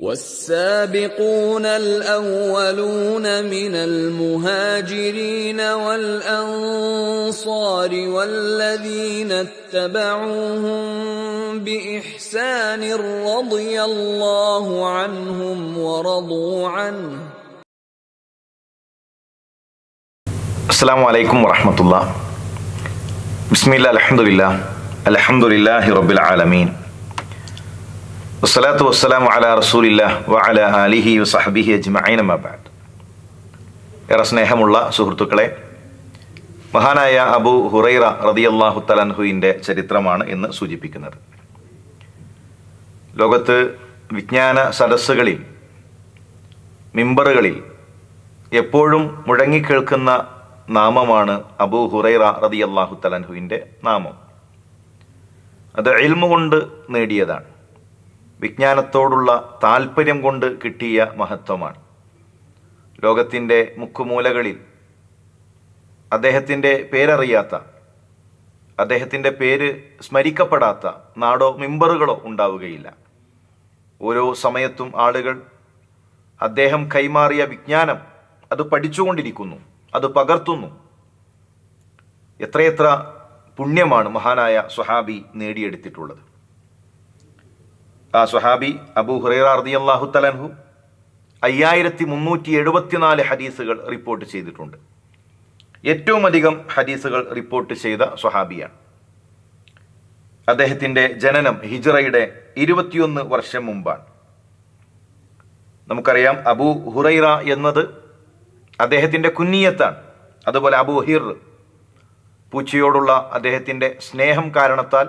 والسابقون الأولون من المهاجرين والأنصار والذين اتبعوهم بإحسان رضي الله عنهم ورضوا عنه. السلام عليكم ورحمة الله. بسم الله الحمد لله. الحمد لله رب العالمين. വസ്സലാത്തു വസ്സലാം അല റസൂലില്ല വ അല അലിഹി വസഹബിഹി അജ്മഈന അമാബാദ് ഏറെ സ്നേഹമുള്ള സുഹൃത്തുക്കളെ മഹാനായ അബു ഹുറൈറ റതിയല്ലാഹു തലൻഹുവിന്റെ ചരിത്രമാണ് ഇന്ന് സൂചിപ്പിക്കുന്നത്. ലോകത്ത് വിജ്ഞാന സദസ്സുകളിൽ മിമ്പറുകളിൽ എപ്പോഴും മുഴങ്ങിക്കേൾക്കുന്ന നാമമാണ് അബൂ ഹുറൈറ റതി അള്ളാഹു നാമം. അത് എൽമ കൊണ്ട് നേടിയതാണ്. വിജ്ഞാനത്തോടുള്ള താല്പര്യം കൊണ്ട് കിട്ടിയ മഹത്വമാണ്. ലോകത്തിന്റെ മുക്കുമൂലകളിൽ അദ്ദേഹത്തിന്റെ പേരറിയാത്ത അദ്ദേഹത്തിന്റെ പേര് സ്മരിക്കപ്പെടാത്ത നാടോ മിമ്പറുകളോ ഉണ്ടാവുകയില്ല. ഓരോ സമയത്തും ആളുകൾ അദ്ദേഹം കൈമാറിയ വിജ്ഞാനം അത് പഠിച്ചുകൊണ്ടിരിക്കുന്നു അത് പകർത്തുന്നു. എത്രയെത്ര പുണ്യമാണ് മഹാനായ സുഹാബി നേടിയെടുത്തിട്ടുള്ളത്. ആ സ്വഹാബി അബൂ ഹുറൈറ അള്ളാഹു തലൻഹു അയ്യായിരത്തി മുന്നൂറ്റി എഴുപത്തിനാല് ഹദീസുകൾ റിപ്പോർട്ട് ചെയ്തിട്ടുണ്ട്. ഏറ്റവും അധികം ഹദീസുകൾ റിപ്പോർട്ട് ചെയ്ത സുഹാബിയാണ് അദ്ദേഹത്തിന്റെ ജനനം ഹിജ്റയുടെ ഇരുപത്തിയൊന്ന് വർഷം മുമ്പാണ്. നമുക്കറിയാം അബു ഹുറൈറ എന്നത് അദ്ദേഹത്തിന്റെ കുന്നിയത്താണ് അതുപോലെ അബു ഹിർ പൂച്ചയോടുള്ള അദ്ദേഹത്തിന്റെ സ്നേഹം കാരണത്താൽ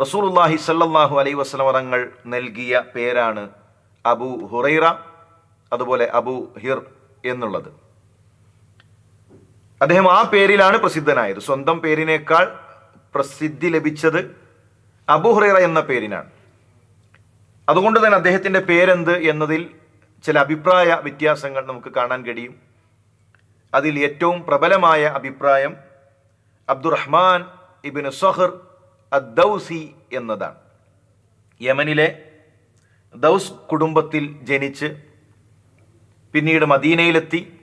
റസൂലുല്ലാഹി സല്ലാഹു അലൈ വസ്ലമറങ്ങൾ നൽകിയ പേരാണ് അബു ഹുറൈറ അതുപോലെ അബു ഹിർ എന്നുള്ളത്. അദ്ദേഹം ആ പേരിലാണ് പ്രസിദ്ധനായത്. സ്വന്തം പേരിനേക്കാൾ പ്രസിദ്ധി ലഭിച്ചത് അബു ഹുറൈറ എന്ന പേരിനാണ്. അതുകൊണ്ട് തന്നെ അദ്ദേഹത്തിന്റെ പേരെന്ത് എന്നതിൽ ചില അഭിപ്രായ വ്യത്യാസങ്ങൾ നമുക്ക് കാണാൻ കഴിയും. അതിൽ ഏറ്റവും പ്രബലമായ അഭിപ്രായം അബ്ദുറഹ്മാൻ ഇബിൻ സൊഹർ അദ്ദൌസി എന്നതാണ്. യമനിലെ ദൗസ് കുടുംബത്തിൽ ജനിച്ച് പിന്നീട് മദീനയിലെത്തി.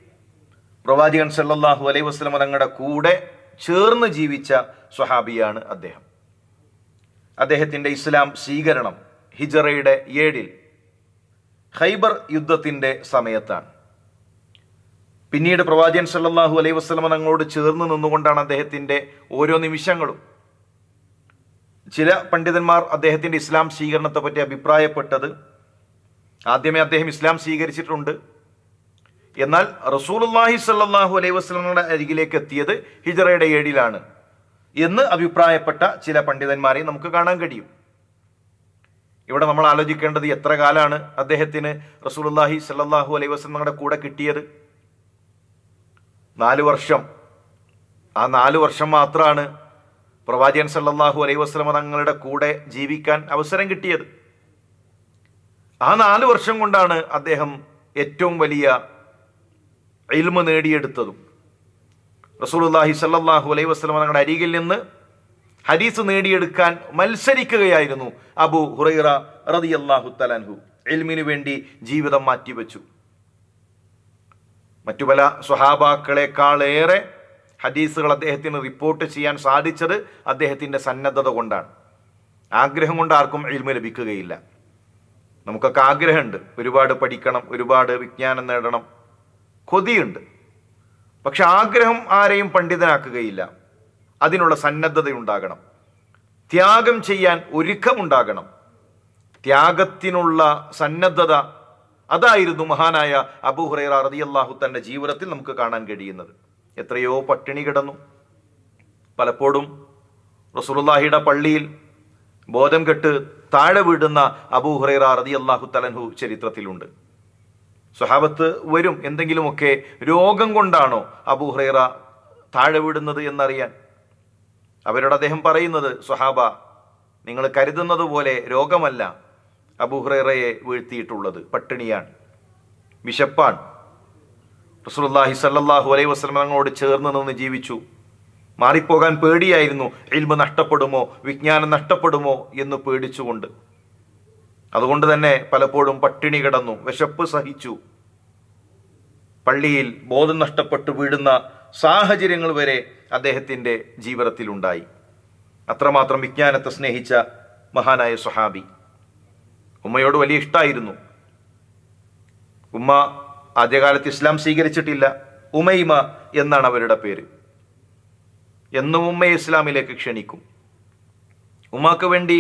പ്രവാചകൻ സല്ലാഹു അലൈ വസ്ലം തങ്ങളുടെ കൂടെ ചേർന്ന് ജീവിച്ച സ്വഹാബിയാണ് അദ്ദേഹം. അദ്ദേഹത്തിന്റെ ഇസ്ലാം സ്വീകരണം ഹിജറയുടെ ഏഴിൽ ഹൈബർ യുദ്ധത്തിന്റെ സമയത്താണ്. പിന്നീട് പ്രവാചകൻ സല്ലാഹു അലൈ വസ്ലം തങ്ങളോട് ചേർന്ന് നിന്നുകൊണ്ടാണ് അദ്ദേഹത്തിന്റെ ഓരോ നിമിഷങ്ങളും ചില പണ്ഡിതന്മാർ അദ്ദേഹത്തിന്റെ ഇസ്ലാം സ്വീകരണത്തെ പറ്റി അഭിപ്രായപ്പെട്ടത് ആദ്യമേ അദ്ദേഹം ഇസ്ലാം സ്വീകരിച്ചിട്ടുണ്ട്. എന്നാൽ റസൂലുല്ലാഹി സല്ലാഹു അലൈഹി വസ്ലമയുടെ അരികിലേക്ക് എത്തിയത് ഹിജറയുടെ ഏഴിലാണ് എന്ന് അഭിപ്രായപ്പെട്ട ചില പണ്ഡിതന്മാരെ നമുക്ക് കാണാൻ കഴിയും. ഇവിടെ നമ്മൾ ആലോചിക്കേണ്ടത് എത്ര കാലമാണ് അദ്ദേഹത്തിന് റസൂലുല്ലാഹി സല്ലാഹു അലൈഹി വസ്ലങ്ങളുടെ കൂടെ കിട്ടിയത്? നാല് വർഷം. ആ നാല് വർഷം മാത്രമാണ് പ്രവാചകൻ സല്ലാഹു അലൈഹി വസ്ലമ തങ്ങളുടെ കൂടെ ജീവിക്കാൻ അവസരം കിട്ടിയത്. ആ നാല് വർഷം കൊണ്ടാണ് അദ്ദേഹം ഏറ്റവും വലിയ ഇൽമ നേടിയെടുത്തതും. റസൂലുല്ലാഹി സല്ലാഹു അലൈഹി വസ്ലമ തങ്ങളുടെ അരികിൽ നിന്ന് ഹരീസ് നേടിയെടുക്കാൻ മത്സരിക്കുകയായിരുന്നു അബു ഹുറൈറ റതിയല്ലാഹു തലാൻഹു എൽമിനു വേണ്ടി ജീവിതം മാറ്റിവെച്ചു. മറ്റു പല സ്വഹാബാക്കളെക്കാളേറെ ഹദീസുകൾ അദ്ദേഹത്തിന് റിപ്പോർട്ട് ചെയ്യാൻ സാധിച്ചത് അദ്ദേഹത്തിന്റെ സന്നദ്ധത കൊണ്ടാണ്. ആഗ്രഹം കൊണ്ട് ആർക്കും എൽമ ലഭിക്കുകയില്ല. നമുക്കൊക്കെ ആഗ്രഹമുണ്ട്. ഒരുപാട് പഠിക്കണം ഒരുപാട് വിജ്ഞാനം നേടണം. കൊതിയുണ്ട്. പക്ഷെ ആഗ്രഹം ആരെയും പണ്ഡിതനാക്കുകയില്ല. അതിനുള്ള സന്നദ്ധതയുണ്ടാകണം. ത്യാഗം ചെയ്യാൻ ഒരുക്കമുണ്ടാകണം. ത്യാഗത്തിനുള്ള സന്നദ്ധത അതായിരുന്നു മഹാനായ അബു ഹുറൈറ റളിയല്ലാഹു തന്റെ ജീവിതത്തിൽ നമുക്ക് കാണാൻ കഴിയുന്നത്. എത്രയോ പട്ടിണി കിടന്നു. പലപ്പോഴും റസൂറുല്ലാഹിയുടെ പള്ളിയിൽ ബോധം കെട്ട് താഴെ വീടുന്ന അബൂ ഹുറൈറ അള്ളാഹു തലൻഹു ചരിത്രത്തിലുണ്ട്. സ്വഹാബത്ത് വരും എന്തെങ്കിലുമൊക്കെ രോഗം കൊണ്ടാണോ അബൂ ഹുറൈറ താഴെ വീടുന്നത് എന്നറിയാൻ? അവരോട് അദ്ദേഹം പറയുന്നത് സ്വഹാബ നിങ്ങൾ കരുതുന്നത് പോലെ രോഗമല്ല. അബൂഹ്റയെ വീഴ്ത്തിയിട്ടുള്ളത് പട്ടിണിയാണ് വിശപ്പാണ്. റസൂലുള്ളാഹി സല്ലല്ലാഹു അലൈഹി വസല്ലം ചേർന്ന് നിന്ന് ജീവിച്ചു. മാറിപ്പോകാൻ പേടിയായിരുന്നു. ഇൽമ നഷ്ടപ്പെടുമോ? വിജ്ഞാനം നഷ്ടപ്പെടുമോ? എന്ന് പേടിച്ചുകൊണ്ട്. അതുകൊണ്ട് തന്നെ പലപ്പോഴും പട്ടിണി കിടന്നു. വിശപ്പ് സഹിച്ചു. പള്ളിയിൽ ബോധം നഷ്ടപ്പെട്ടു വീഴുന്ന സാഹചര്യങ്ങൾ വരെ അദ്ദേഹത്തിന്റെ ജീവിതത്തിലുണ്ടായി. അത്രമാത്രം വിജ്ഞാനത്തെ സ്നേഹിച്ച മഹാനായ സ്വഹാബി. ഉമ്മയോട് വലിയ ഇഷ്ടമായിരുന്നു ഉമ്മ ആദ്യകാലത്ത് ഇസ്ലാം സ്വീകരിച്ചിട്ടില്ല. ഉമൈമ എന്നാണ് അവരുടെ പേര്. എന്നും ഉമ്മയെ ഇസ്ലാമിലേക്ക് ക്ഷണിക്കും. ഉമ്മക്ക് വേണ്ടി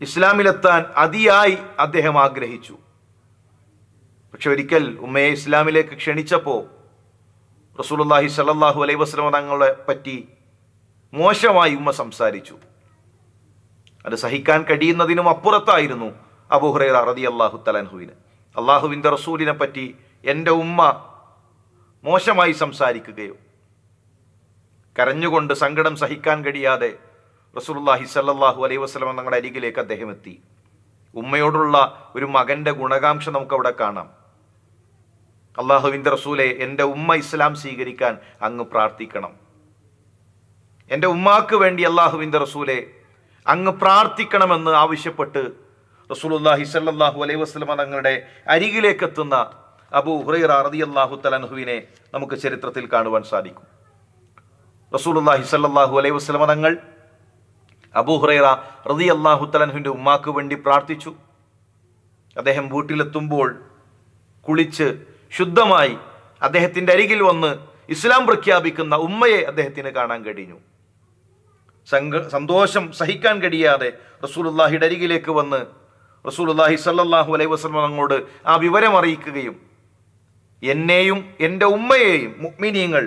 ഇസ്ലാമിലെത്താൻ അതിയായി അദ്ദേഹം ആഗ്രഹിച്ചു. പക്ഷെ ഒരിക്കൽ ഉമ്മയെ ഇസ്ലാമിലേക്ക് ക്ഷണിച്ചപ്പോൾ റസൂലുള്ളാഹി സ്വല്ലല്ലാഹു അലൈഹി വസ്ലമ തങ്ങളെ പറ്റി മോശമായി ഉമ്മ സംസാരിച്ചു. അത് സഹിക്കാൻ കഴിയുന്നതിനും അപ്പുറത്തായിരുന്നു അബൂഹുറൈറ റതി അള്ളാഹു തലൻഹുവിന് അള്ളാഹുവിന്റെ റസൂലിനെ പറ്റി എന്റെ ഉമ്മ മോശമായി സംസാരിക്കുകയോ കരഞ്ഞുകൊണ്ട് സങ്കടം സഹിക്കാൻ കഴിയാതെ റസൂലുള്ളാഹി സല്ലല്ലാഹു അലൈഹി വസ്ലം തങ്ങളുടെ അരികിലേക്ക് അദ്ദേഹം എത്തി. ഉമ്മയോടുള്ള ഒരു മകന്റെ ഗുണകാംക്ഷ നമുക്കവിടെ കാണാം. അള്ളാഹുവിന്റെ റസൂലെ എന്റെ ഉമ്മ ഇസ്ലാം സ്വീകരിക്കാൻ അങ്ങ് പ്രാർത്ഥിക്കണം. എന്റെ ഉമ്മാക്ക് വേണ്ടി അള്ളാഹുവിന്റെ റസൂലെ അങ്ങ് പ്രാർത്ഥിക്കണമെന്ന് ആവശ്യപ്പെട്ട് റസൂലുള്ളാഹി സല്ലല്ലാഹു അലൈഹി വസല്ലമ തങ്ങളുടെ അരികിലേക്ക് എത്തുന്ന അബൂ ഹുറൈറ റളിയല്ലാഹു തലൻഹുവിനെ നമുക്ക് ചരിത്രത്തിൽ കാണുവാൻ സാധിക്കും. റസൂലുള്ളാഹി സല്ലല്ലാഹു അലൈഹി വസല്ലമ തങ്ങൾ അബൂ ഹുറൈറ റളിയല്ലാഹു തലൻഹുവിന്റെ ഉമ്മാക്ക് വേണ്ടി പ്രാർത്ഥിച്ചു. അദ്ദേഹം വീട്ടിലെത്തുമ്പോൾ കുളിച്ച് ശുദ്ധമായി അദ്ദേഹത്തിന്റെ അരികിൽ വന്ന് ഇസ്ലാം പ്രഖ്യാപിക്കുന്ന ഉമ്മയെ അദ്ദേഹത്തിന് കാണാൻ കഴിഞ്ഞു. സന്തോഷം സഹിക്കാൻ കഴിയാതെ റസൂലുള്ളാഹിയുടെ അരികിലേക്ക് വന്ന് റസൂലുള്ളാഹി സല്ലാഹു അലൈഹി വസല്ലം അങ്ങോട് ആ വിവരം അറിയിക്കുകയും എന്നെയും എന്റെ ഉമ്മയെയും മുഅ്മിനീങ്ങൾ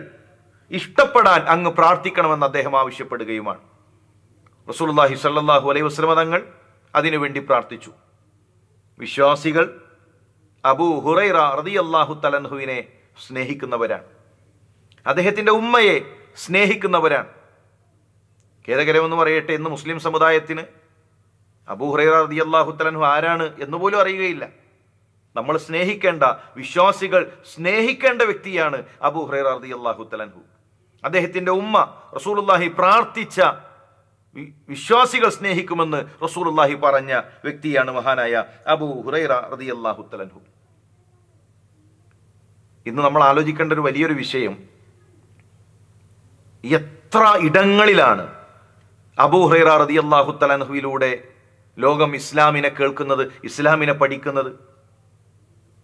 ഇഷ്ടപ്പെടാൻ അങ്ങ് പ്രാർത്ഥിക്കണമെന്ന് അദ്ദേഹം ആവശ്യപ്പെടുകയുമാണ്. റസൂലുള്ളാഹി സല്ലാഹു അലൈഹി വസ്ലമ തങ്ങൾ അതിനുവേണ്ടി പ്രാർത്ഥിച്ചു. വിശ്വാസികൾ അബൂ ഹുറൈറ റതി അള്ളാഹു തലൻഹുവിനെ സ്നേഹിക്കുന്നവരാണ്. അദ്ദേഹത്തിന്റെ ഉമ്മയെ സ്നേഹിക്കുന്നവരാണ്. ഖേദകരമെന്ന് പറയട്ടെ ഇന്ന് മുസ്ലിം സമുദായത്തിന് അബൂ ഹുറൈറ റളിയല്ലാഹു തലൻഹു ആരാണ് എന്ന് പോലും അറിയുകയില്ല. നമ്മൾ സ്നേഹിക്കേണ്ട വിശ്വാസികൾ സ്നേഹിക്കേണ്ട വ്യക്തിയാണ് അബൂ ഹുറൈറ റളിയല്ലാഹു തലൻഹു അദ്ദേഹത്തിന്റെ ഉമ്മ റസൂലുള്ളാഹി പ്രാർത്ഥിച്ച വിശ്വാസികൾ സ്നേഹിക്കുമെന്ന് റസൂലുള്ളാഹി പറഞ്ഞ വ്യക്തിയാണ് മഹാനായ അബൂ ഹുറൈറ റളിയല്ലാഹു അള്ളാഹുത്തലൻഹു ഇന്ന് നമ്മൾ ആലോചിക്കേണ്ട ഒരു വലിയൊരു വിഷയം എത്ര ഇടങ്ങളിലാണ് അബൂ ഹുറൈറ റളിയല്ലാഹു തലൻഹുവിലൂടെ ലോകം ഇസ്ലാമിനെ കേൾക്കുന്നത് ഇസ്ലാമിനെ പഠിക്കുന്നത്.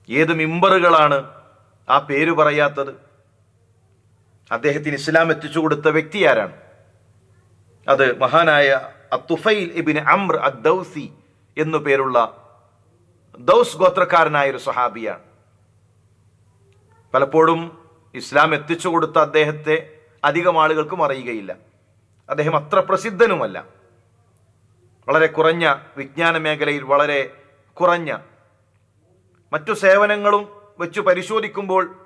ഏത് മിമ്പറുകളാണ് ആ പേര് പറയാത്തത്? അദ്ദേഹത്തിന് ഇസ്ലാം എത്തിച്ചു കൊടുത്ത വ്യക്തി ആരാണ്? അത് മഹാനായ അത്തുഫൈൽ ഇബിൻ അമർ അദ്ദൌസി എന്നു പേരുള്ള ദൗസ് ഗോത്രക്കാരനായ ഒരു സഹാബിയാണ് പലപ്പോഴും ഇസ്ലാം എത്തിച്ചു കൊടുത്ത അദ്ദേഹത്തെ അധികം ആളുകൾക്കും അറിയുകയില്ല. അദ്ദേഹം അത്ര പ്രസിദ്ധനുമല്ല. വളരെ കുറഞ്ഞ വിജ്ഞാന മേഖലയിൽ വളരെ കുറഞ്ഞ മറ്റു സേവനങ്ങളും വെച്ച് പരിശോധിക്കുമ്പോൾ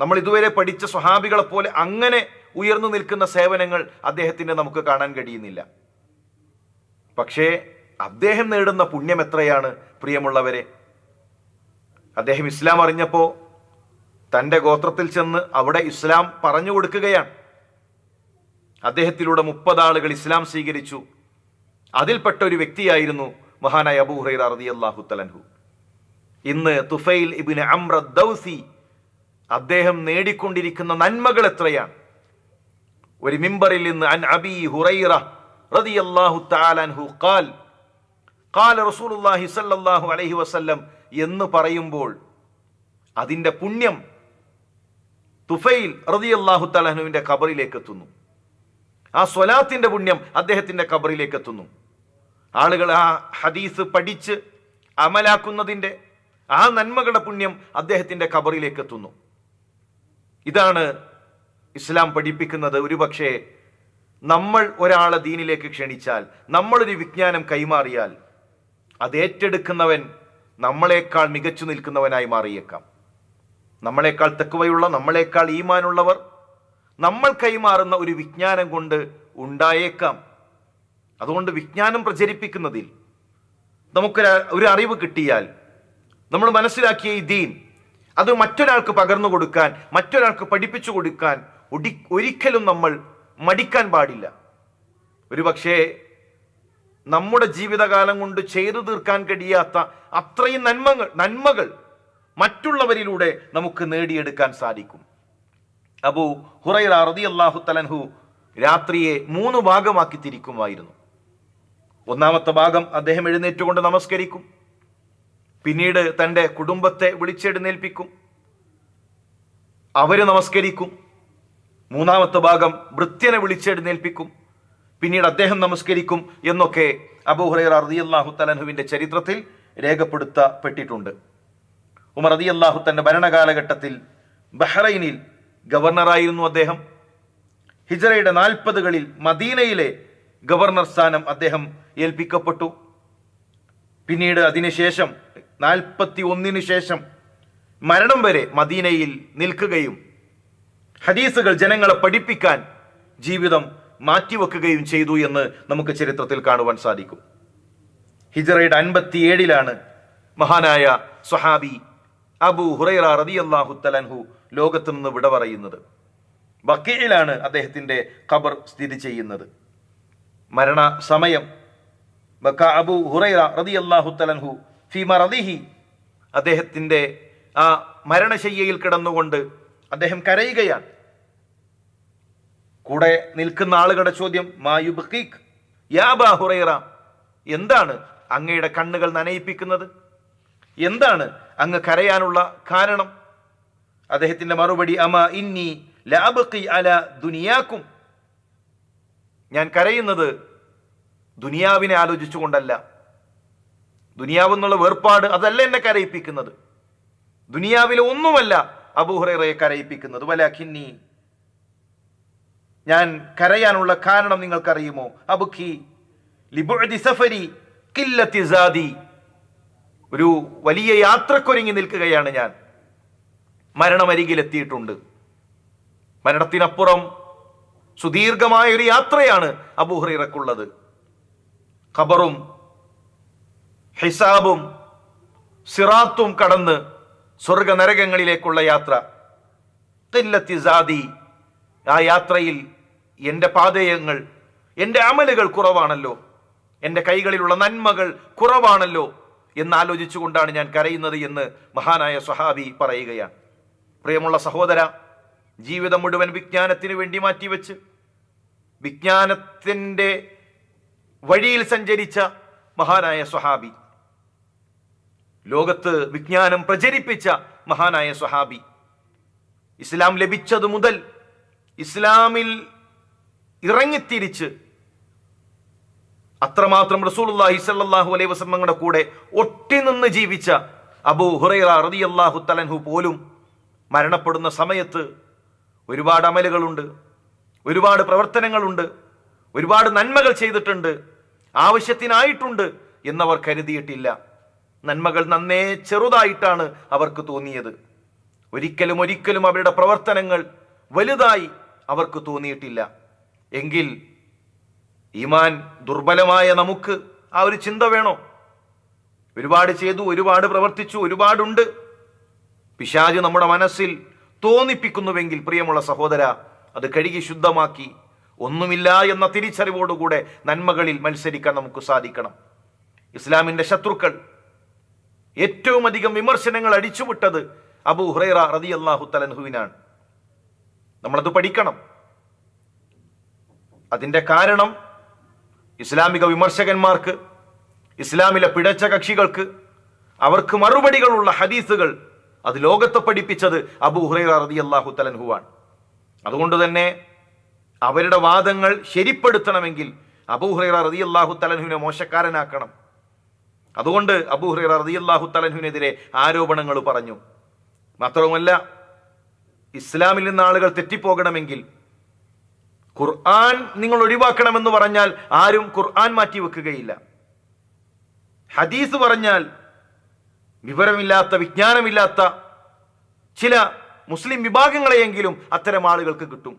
നമ്മൾ ഇതുവരെ പഠിച്ച സ്വഹാബികളെ പോലെ അങ്ങനെ ഉയർന്നു നിൽക്കുന്ന സേവനങ്ങൾ അദ്ദേഹത്തിന് നമുക്ക് കാണാൻ കഴിയുന്നില്ല. പക്ഷേ അദ്ദേഹം നേടുന്ന പുണ്യം എത്രയാണ് പ്രിയമുള്ളവരെ? അദ്ദേഹം ഇസ്ലാം അറിഞ്ഞപ്പോൾ തന്റെ ഗോത്രത്തിൽ ചെന്ന് അവിടെ ഇസ്ലാം പറഞ്ഞു കൊടുക്കുകയാണ്. അദ്ദേഹത്തിലൂടെ മുപ്പത് ആളുകൾ ഇസ്ലാം സ്വീകരിച്ചു. അതിൽപ്പെട്ട ഒരു വ്യക്തിയായിരുന്നു മഹാനായ അബൂ ഹുറൈറ അള്ളാഹു തലൻഹു ഇന്ന് തുഫൈൽ ഇബിന് അമ്ര ദൗസി അദ്ദേഹം നേടിക്കൊണ്ടിരിക്കുന്ന നന്മകൾ എത്രയാണ്? ഒരു മിമ്പറിൽ നിന്ന് അൻ അബി ഹുറൈറ റതി അള്ളാഹു തആലൻഹു ഖാൽ ഖാല റസൂലുള്ളാഹി സ്വല്ലല്ലാഹു അലൈഹി വസല്ലം എന്ന് പറയുമ്പോൾ അതിന്റെ പുണ്യം തുഫൈൽ റതി അള്ളാഹു തആലൻഹുവിന്റെ കബറിലേക്ക് എത്തുന്നു ആ സ്വലാത്തിന്റെ പുണ്യം അദ്ദേഹത്തിന്റെ കബറിലേക്ക് എത്തുന്നു. ആളുകൾ ആ ഹദീസ് പഠിച്ച് അമലാക്കുന്നതിന്റെ ആ നന്മകളുടെ പുണ്യം അദ്ദേഹത്തിന്റെ കബറിലേക്ക് എത്തുന്നു. ഇതാണ് ഇസ്ലാം പഠിപ്പിക്കുന്നത്. ഒരുപക്ഷെ നമ്മൾ ഒരാളെ ദീനിലേക്ക് ക്ഷണിച്ചാൽ നമ്മളൊരു വിജ്ഞാനം കൈമാറിയാൽ അത് ഏറ്റെടുക്കുന്നവൻ നമ്മളെക്കാൾ മികച്ചു നിൽക്കുന്നവനായി മാറിയേക്കാം. നമ്മളെക്കാൾ തെക്കുവയുള്ള നമ്മളെക്കാൾ ഈമാനുള്ളവർ നമ്മൾ കൈമാറുന്ന ഒരു വിജ്ഞാനം കൊണ്ട് ഉണ്ടായേക്കാം. അതുകൊണ്ട് വിജ്ഞാനം പ്രചരിപ്പിക്കുന്നതിൽ നമുക്കൊരു ഒരു അറിവ് കിട്ടിയാൽ നമ്മൾ മനസ്സിലാക്കിയ ഈ ദീൻ അത് മറ്റൊരാൾക്ക് പകർന്നു കൊടുക്കാൻ മറ്റൊരാൾക്ക് പഠിപ്പിച്ചു കൊടുക്കാൻ ഒരിക്കലും നമ്മൾ മടിക്കാൻ പാടില്ല. ഒരു പക്ഷേ നമ്മുടെ ജീവിതകാലം കൊണ്ട് ചെയ്തു തീർക്കാൻ കഴിയാത്ത അത്രയും നന്മകൾ നന്മകൾ മറ്റുള്ളവരിലൂടെ നമുക്ക് നേടിയെടുക്കാൻ സാധിക്കും. അബു ഹുറൈറ അള്ളാഹു തലൻഹു രാത്രിയെ മൂന്ന് ഭാഗമാക്കി തിരിക്കുമായിരുന്നു. ഒന്നാമത്തെ ഭാഗം അദ്ദേഹം എഴുന്നേറ്റുകൊണ്ട് നമസ്കരിക്കും. പിന്നീട് തന്റെ കുടുംബത്തെ വിളിച്ചെഴുന്നേൽപ്പിക്കും. അവർ നമസ്കരിക്കും. മൂന്നാമത്തെ ഭാഗം വൃത്യനെ വിളിച്ചെഴുന്നേൽപ്പിക്കും. പിന്നീട് അദ്ദേഹം നമസ്കരിക്കും എന്നൊക്കെ അബൂ ഹുറൈറ അള്ളാഹു തലൻഹുവിന്റെ ചരിത്രത്തിൽ രേഖപ്പെടുത്തപ്പെട്ടിട്ടുണ്ട്. ഉമർ റളിയല്ലാഹു തന്റെ ഭരണകാലഘട്ടത്തിൽ ബഹ്റൈനിൽ ഗവർണറായിരുന്നു അദ്ദേഹം. ഹിജറയുടെ നാൽപ്പതുകളിൽ മദീനയിലെ ഗവർണർ സ്ഥാനം അദ്ദേഹം ഏൽപ്പിക്കപ്പെട്ടു. പിന്നീട് അതിനുശേഷം നാൽപ്പത്തി ഒന്നിനു ശേഷം മരണം വരെ മദീനയിൽ നിൽക്കുകയും ഹദീസുകൾ ജനങ്ങളെ പഠിപ്പിക്കാൻ ജീവിതം മാറ്റിവെക്കുകയും ചെയ്തു എന്ന് നമുക്ക് ചരിത്രത്തിൽ കാണുവാൻ സാധിക്കും. ഹിജറയുടെ അൻപത്തിയേഴിലാണ് മഹാനായ സ്വഹാബി അബു ഹുറൈറ റളിയല്ലാഹു തലൻഹു ലോകത്ത് നിന്ന് വിട പറയുന്നത്. ബക്കയിലാണ് അദ്ദേഹത്തിന്റെ ഖബർ സ്ഥിതി ചെയ്യുന്നത്. മരണ സമയം ബക്ക അബു ഹുറൈറ റളിയല്ലാഹു തലൻഹു ഫിമ റദിഹി അദ്ദേഹത്തിന്റെ ആ മരണശയ്യയിൽ കിടന്നുകൊണ്ട് അദ്ദേഹം കരയുകയാണ്. കൂടെ നിൽക്കുന്ന ആളുകളുടെ ചോദ്യം മായു ബക്കീഖ് യാ ബാ ഹുറൈറ എന്താണ് അങ്ങയുടെ കണ്ണുകൾ നനയിപ്പിക്കുന്നത്? എന്താണ് അങ്ങ് കരയാനുള്ള കാരണം? അദ്ദേഹത്തിന്റെ മറുപടി അമ ഇന്നി ലാബക്കി അല ദുനിയാക്കും. ഞാൻ കരയുന്നത് ദുനിയാവിനെ ആലോചിച്ചുകൊണ്ടല്ല. ദുനിയാവെന്നുള്ള വേർപാട് അതല്ല എന്നെ കരയിപ്പിക്കുന്നത്. ദുനിയാവിലെ ഒന്നുമല്ല അബൂഹുറയെ കരയിപ്പിക്കുന്നത്. വല വലാഖിന്നി ഞാൻ കരയാനുള്ള കാരണം നിങ്ങൾക്കറിയുമോ? അബുഖി ലിബുഅദി സഫരി കില്ലത്തി ഒരു വലിയ യാത്രക്കൊരുങ്ങി നിൽക്കുകയാണ് ഞാൻ. മരണമരികിലെത്തിയിട്ടുണ്ട്. മരണത്തിനപ്പുറം സുദീർഘമായ ഒരു യാത്രയാണ് അബൂഹുറയ്ക്കുള്ളത് ഖബറും ഹിസാബും സിറാത്തും കടന്ന് സ്വർഗ നരകങ്ങളിലേക്കുള്ള യാത്ര തില്ലത്തിസാദി ആ യാത്രയിൽ എന്റെ പാതയങ്ങൾ എന്റെ അമലുകൾ കുറവാണല്ലോ. എന്റെ കൈകളിലുള്ള നന്മകൾ കുറവാണല്ലോ എന്നാലോചിച്ചുകൊണ്ടാണ് ഞാൻ കരയുന്നത് എന്ന് മഹാനായ സ്വഹാബി പറയുകയാണ്. പ്രിയമുള്ള സഹോദര ജീവിതം മുഴുവൻ വിജ്ഞാനത്തിന് വേണ്ടി മാറ്റിവെച്ച് വിജ്ഞാനത്തിന്റെ വഴിയിൽ സഞ്ചരിച്ച മഹാനായ സ്വഹാബി ലോകത്ത് വിജ്ഞാനം പ്രചരിപ്പിച്ച മഹാനായ സ്വഹാബി ഇസ്ലാം ലഭിച്ചതു മുതൽ ഇസ്ലാമിൽ ഇറങ്ങിത്തിരിച്ച് അത്രമാത്രം റസൂലുള്ളാഹി സല്ലാഹു അലൈഹി വസല്ലമയുടെ കൂടെ ഒട്ടി നിന്ന് ജീവിച്ച അബൂ ഹുറൈറ റളിയല്ലാഹു തലൻഹു പോലും മരണപ്പെടുന്ന സമയത്ത് ഒരുപാട് അമലുകളുണ്ട് ഒരുപാട് പ്രവർത്തനങ്ങളുണ്ട് ഒരുപാട് നന്മകൾ ചെയ്തിട്ടുണ്ട് ആവശ്യത്തിനായിട്ടുണ്ട് എന്നവർ കരുതിയിട്ടില്ല. നന്മകൾ നന്നേ ചെറുതായിട്ടാണ് അവർക്ക് തോന്നിയത്. ഒരിക്കലും ഒരിക്കലും അവരുടെ പ്രവർത്തനങ്ങൾ വലുതായി അവർക്ക് തോന്നിയിട്ടില്ല. എങ്കിൽ ഈമാൻ ദുർബലമായ നമുക്ക് ആ ഒരു ചിന്ത വേണോ? ഒരുപാട് ചെയ്തു ഒരുപാട് പ്രവർത്തിച്ചു ഒരുപാടുണ്ട്. പിശാജ് നമ്മുടെ മനസ്സിൽ തോന്നിപ്പിക്കുന്നുവെങ്കിൽ പ്രിയമുള്ള സഹോദര അത് കഴുകി ശുദ്ധമാക്കി. ഒന്നുമില്ല എന്ന തിരിച്ചറിവോടുകൂടെ നന്മകളിൽ മത്സരിക്കാൻ നമുക്ക് സാധിക്കണം. ഇസ്ലാമിന്റെ ശത്രുക്കൾ. ഏറ്റവും അധികം വിമർശനങ്ങൾ അടിച്ചുവിട്ടത് അബു ഹുറൈറ റതി അള്ളാഹു തലൻഹുവിനാണ് നമ്മളത് പഠിക്കണം. അതിന്റെ കാരണം ഇസ്ലാമിക വിമർശകന്മാർക്ക് ഇസ്ലാമിലെ പിടച്ച കക്ഷികൾക്ക് അവർക്ക് മറുപടികളുള്ള ഹദീസുകൾ അത് ലോകത്തെ പഠിപ്പിച്ചത് അബു ഹുറൈറ റതി അള്ളാഹു തലൻഹുവാണ് അതുകൊണ്ട് തന്നെ അവരുടെ വാദങ്ങൾ ശരിപ്പെടുത്തണമെങ്കിൽ അബു ഹുറൈറ റതി അള്ളാഹു തലൻഹുവിനെ മോശക്കാരനാക്കണം. അതുകൊണ്ട് അബു ഹുറൈറ റതി അള്ളാഹു തലൻഹുവിനെതിരെ ആരോപണങ്ങൾ പറഞ്ഞു. മാത്രവുമല്ല ഇസ്ലാമിൽ നിന്ന് ആളുകൾ തെറ്റിപ്പോകണമെങ്കിൽ ഖുർആൻ നിങ്ങൾ ഒഴിവാക്കണമെന്ന് പറഞ്ഞാൽ ആരും ഖുർആൻ മാറ്റി വെക്കുകയില്ല ഹദീസ് പറഞ്ഞാൽ വിവരമില്ലാത്ത വിജ്ഞാനമില്ലാത്ത ചില മുസ്ലിം വിഭാഗങ്ങളെയെങ്കിലും അത്തരം ആളുകൾക്ക് കിട്ടും.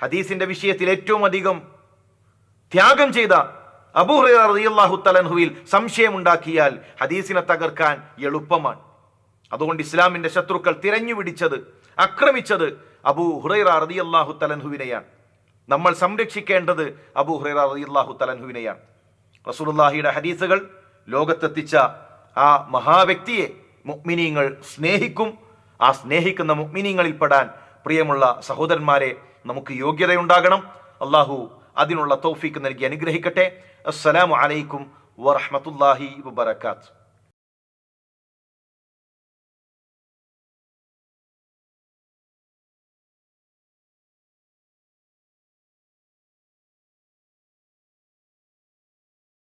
ഹദീസിന്റെ വിഷയത്തിൽ ഏറ്റവും അധികം ത്യാഗം ചെയ്ത അബൂഹു തലൻഹുവിൽ സംശയമുണ്ടാക്കിയാൽ ഹദീസിനെ തകർക്കാൻ എളുപ്പമാണ്. അതുകൊണ്ട് ഇസ്ലാമിന്റെ ശത്രുക്കൾ തിരഞ്ഞു പിടിച്ചത് ആക്രമിച്ചത് അബൂ ഹുറൈറ റളിയല്ലാഹു തലൻഹുവിനെയാണ് നമ്മൾ സംരക്ഷിക്കേണ്ടത് അബൂ ഹുറൈറ റളിയല്ലാഹു തലൻഹുവിനെയാണ് റസൂലുള്ളാഹിയുടെ ഹദീസുകൾ ലോകത്തെത്തിച്ച ആ മഹാവ്യക്തിയെ മുക്മിനീങ്ങൾ സ്നേഹിക്കും. ആ സ്നേഹിക്കുന്ന മുഅ്മിനീങ്ങളിൽ പെടാൻ പ്രിയമുള്ള സഹോദരന്മാരെ നമുക്ക് യോഗ്യതയുണ്ടാകണം. അള്ളാഹു അതിനുള്ള തൗഫീക്ക് നൽകി അനുഗ്രഹിക്കട്ടെ. അസ്സലാമു അലൈക്കും വറഹ്മത്തുള്ളാഹി വബറകാത്ത്.